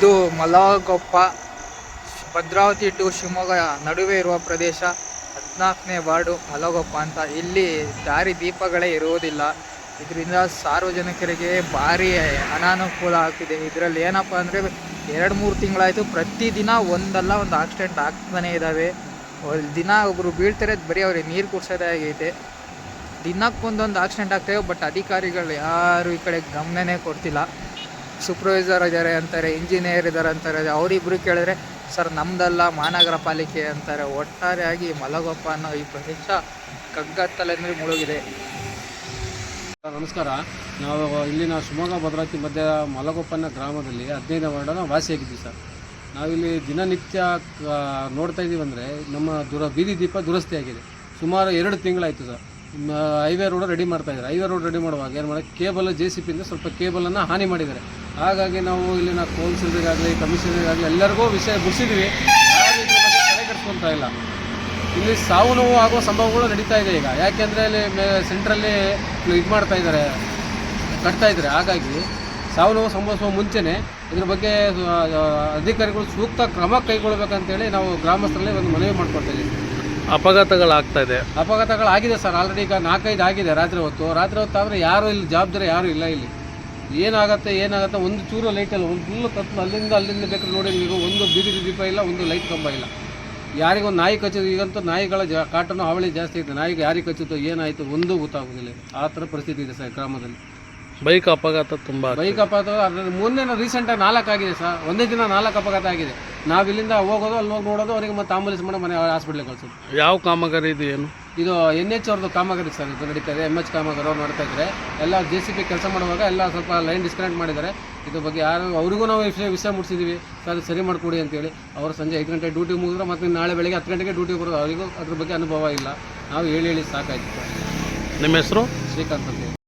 ಇದು ಮಲಗೊಪ್ಪ. ಭದ್ರಾವತಿ ಟು ಶಿವಮೊಗ್ಗ ನಡುವೆ ಇರುವ ಪ್ರದೇಶ. ಹದಿನಾಲ್ಕನೇ ವಾರ್ಡು ಮಲಗೊಪ್ಪ ಅಂತ. ಇಲ್ಲಿ ದಾರಿ ದೀಪಗಳೇ ಇರುವುದಿಲ್ಲ. ಇದರಿಂದ ಸಾರ್ವಜನಿಕರಿಗೆ ಭಾರಿ ಅನಾನುಕೂಲ ಆಗ್ತಿದೆ. ಇದರಲ್ಲಿ ಏನಪ್ಪ ಅಂದರೆ ಎರಡು ಮೂರು ತಿಂಗಳಾಯಿತು. ಪ್ರತಿದಿನ ಒಂದಲ್ಲ ಒಂದು ಆಕ್ಸಿಡೆಂಟ್ ಆಗ್ತಾನೇ ಇದ್ದಾವೆ. ದಿನ ಒಬ್ಬರು ಬೀಳ್ತಾರೆ ಬರೀ ಅವ್ರಿಗೆ ನೀರು ಕುಡ್ಸೋದೇ ಆಗೈತೆ. ದಿನಕ್ಕೊಂದೊಂದು ಆಕ್ಸಿಡೆಂಟ್ ಆಗ್ತವೆ ಬಟ್ ಅಧಿಕಾರಿಗಳು ಯಾರು ಈ ಕಡೆ ಗಮನನೇ ಕೊಡ್ತಿಲ್ಲ. ಸೂಪರ್ವೈಸರ್ ಇದ್ದಾರೆ ಅಂತಾರೆ ಇಂಜಿನಿಯರ್ ಇದ್ದಾರೆ ಅಂತಾರೆ ಅವರಿಬ್ರು ಕೇಳಿದ್ರೆ ಸರ್ ನಮ್ದಲ್ಲ ಮಹಾನಗರ ಪಾಲಿಕೆ ಅಂತಾರೆ. ಒಟ್ಟಾರೆಯಾಗಿ ಮಲಗೊಪ್ಪ ಅನ್ನೋ ಈ ಪ್ರದೇಶ ಕಗ್ಗತ್ತಲೆಂದ್ರೆ ಮುಳುಗಿದೆ. ಸರ್, ನಮಸ್ಕಾರ. ನಾವು ಇಲ್ಲಿನ ಶಿವಮೊಗ್ಗ ಭದ್ರಾವತಿ ಮಧ್ಯ ಮಲಗೊಪ್ಪನ ಗ್ರಾಮದಲ್ಲಿ ಹದಿನೈದು ವಾರ್ಡನ ವಾಸಿಯಾಗಿದ್ದೀವಿ ಸರ್. ನಾವಿಲ್ಲಿ ದಿನನಿತ್ಯ ನೋಡ್ತಾ ಇದ್ದೀವಿ ಅಂದರೆ ನಮ್ಮ ದುರ ಬೀದಿ ದೀಪ ದುರಸ್ತಿ ಆಗಿದೆ ಸುಮಾರು ಎರಡು ತಿಂಗಳಾಯಿತು ಸರ್. ಹೈವೇ ರೋಡ್ ರೆಡಿ ಮಾಡ್ತಾ ಇದ್ದಾರೆ. ಹೈವೇ ರೋಡ್ ರೆಡಿ ಮಾಡುವಾಗ ಏನು ಮಾಡಿ ಕೇಬಲ್ ಜೆ ಸಿ ಪಿಯಿಂದ ಸ್ವಲ್ಪ ಕೇಬಲನ್ನು ಹಾನಿ ಮಾಡಿದ್ದಾರೆ. ಹಾಗಾಗಿ ನಾವು ಇಲ್ಲಿನ ಕೌನ್ಸಿಲರಿಗಾಗಲಿ ಕಮಿಷನರಿಗಾಗಲಿ ಎಲ್ಲರಿಗೂ ವಿಷಯ ಮುಗಿಸಿದ್ವಿ ತಲೆ ಕೆಡಿಸ್ಕೊಳ್ತಾ ಇಲ್ಲ. ಇಲ್ಲಿ ಸಾವು ನೋವು ಆಗುವ ಸಂಭವಗಳು ನಡೀತಾ ಇದೆ ಈಗ. ಯಾಕೆಂದರೆ ಅಲ್ಲಿ, ಮೇ ಸೆಂಟ್ರಲ್ಲಿ ಇದು ಮಾಡ್ತಾ ಇದ್ದಾರೆ. ಕಟ್ತಾ ಇದ್ದಾರೆ. ಹಾಗಾಗಿ ಸಾವು ನೋವು ಸಂಭವಿಸುವ ಮುಂಚೆನೇ ಇದ್ರ ಬಗ್ಗೆ ಅಧಿಕಾರಿಗಳು ಸೂಕ್ತ ಕ್ರಮ ಕೈಗೊಳ್ಬೇಕಂತೇಳಿ ನಾವು ಗ್ರಾಮಸ್ಥರಲ್ಲಿ ಒಂದು ಮನವಿ ಮಾಡ್ಕೊಳ್ತಾ ಇದ್ದೀವಿ. ಅಪಘಾತಗಳಾಗ್ತಾ ಇದೆ. ಅಪಘಾತಗಳಾಗಿದೆ ಸರ್ ಆಲ್ರೆಡಿ ಈಗ ನಾಲ್ಕೈದು ಆಗಿದೆ ರಾತ್ರಿ ಹೊತ್ತು. ರಾತ್ರಿ ಹೊತ್ತು ಆದರೆ ಯಾರು ಇಲ್ಲಿ ಜವಾಬ್ದಾರಿ ಯಾರು ಇಲ್ಲ ಇಲ್ಲಿ. ಏನಾಗುತ್ತೆ ಏನಾಗುತ್ತೆ, ಒಂದು ಚೂರು ಲೈಟ್ ಇಲ್ಲ ಒಂದು ಫುಲ್ಲು ಕತ್ಲು ಅಲ್ಲಿಂದ ಅಲ್ಲಿಂದ ಬೇಕಾದ್ರೆ ನೋಡಿ ನೀವು. ಒಂದು ಬೀದಿ ದೀಪ ಇಲ್ಲ, ಒಂದು ಲೈಟ್ ಕಂಬ ಇಲ್ಲ. ಯಾರಿಗೊಂದು ನಾಯಿ ಕಚ್ಚಿದ್ರು ಈಗಂತೂ ನಾಯಿಗಳ ಜ ಕಾಟನೂ ಹಾವಳಿ ಜಾಸ್ತಿ ಇದೆ ನಾಯಿಗೆ ಯಾರಿಗೆ ಕಚ್ಚಿತ್ತು ಏನಾಯಿತು, ಒಂದು ಗೊತ್ತಾಗೋದಿಲ್ಲ. ಆ ಥರ ಪರಿಸ್ಥಿತಿ ಇದೆ ಸರ್, ಗ್ರಾಮದಲ್ಲಿ. ಬೈಕ್ ಅಪಘಾತ ತುಂಬ ಬೈಕ್ ಅಪಘಾತ ಮೊನ್ನೆ ರೀಸೆಂಟಾಗಿ ನಾಲ್ಕು ಆಗಿದೆ ಸರ್. ಒಂದೇ ದಿನ ನಾಲ್ಕು ಅಪಘಾತ ಆಗಿದೆ. ನಾವು ಇಲ್ಲಿಂದ ಹೋಗೋದು ಅಲ್ಲಿ ಹೋಗಿ ನೋಡೋದು ಅವರಿಗೆ ಮತ್ತೆ ಆಂಬುಲೆನ್ಸ್ ಮಾಡಿ ಮನೆ ಹಾಸ್ಪಿಟ್ಲಿಗೆ ಕಳ್ಸೋದು. ಯಾವ ಕಾಮಗಾರಿ ಇದು ಏನು? ಇದು ಎನ್ ಎಚ್ ಅವ್ರದ್ದು ಕಾಮಗಾರಿ ಸರ್ ಇದು ನಡೀತಾ ಇದೆ. ಎಂ ಎಚ್ ಕಾಮಗಾರಿ ಅವ್ರು ಮಾಡ್ತಾ ಇದ್ದಾರೆ ಎಲ್ಲ ಜೆ ಸಿ ಪಿ ಕೆಲಸ ಮಾಡುವಾಗ ಎಲ್ಲ ಸ್ವಲ್ಪ ಲೈನ್ ಡಿಸ್ಕನೆಕ್ಟ್ ಮಾಡಿದ್ದಾರೆ. ಇದ್ರ ಬಗ್ಗೆ ಯಾರು ಅವರಿಗೂ ನಾವು ವಿಷಯ ವಿಷಯ ಮುಟ್ಟಿಸಿದ್ದೀವಿ ಸರ್ ಅದು ಸರಿ ಮಾಡಿಕೊಡಿ ಅಂತೇಳಿ ಅವರು ಸಂಜೆ ಐದು ಗಂಟೆ ಡ್ಯೂಟಿ ಮುಗಿದ್ರೆ ಮತ್ತೆ ನಾಳೆ ಬೆಳಗ್ಗೆ ಹತ್ತು ಗಂಟೆಗೆ ಡ್ಯೂಟಿ ಬರೋದು ಅವರಿಗೂ ಅದ್ರ ಬಗ್ಗೆ ಅನುಭವ ಇಲ್ಲ. ನಾವು ಹೇಳಿ ಹೇಳಿ ಸಾಕಾಯಿತು. ನಿಮ್ಮ ಹೆಸರು? ಶ್ರೀಕಾಂತ್ ಅಂತ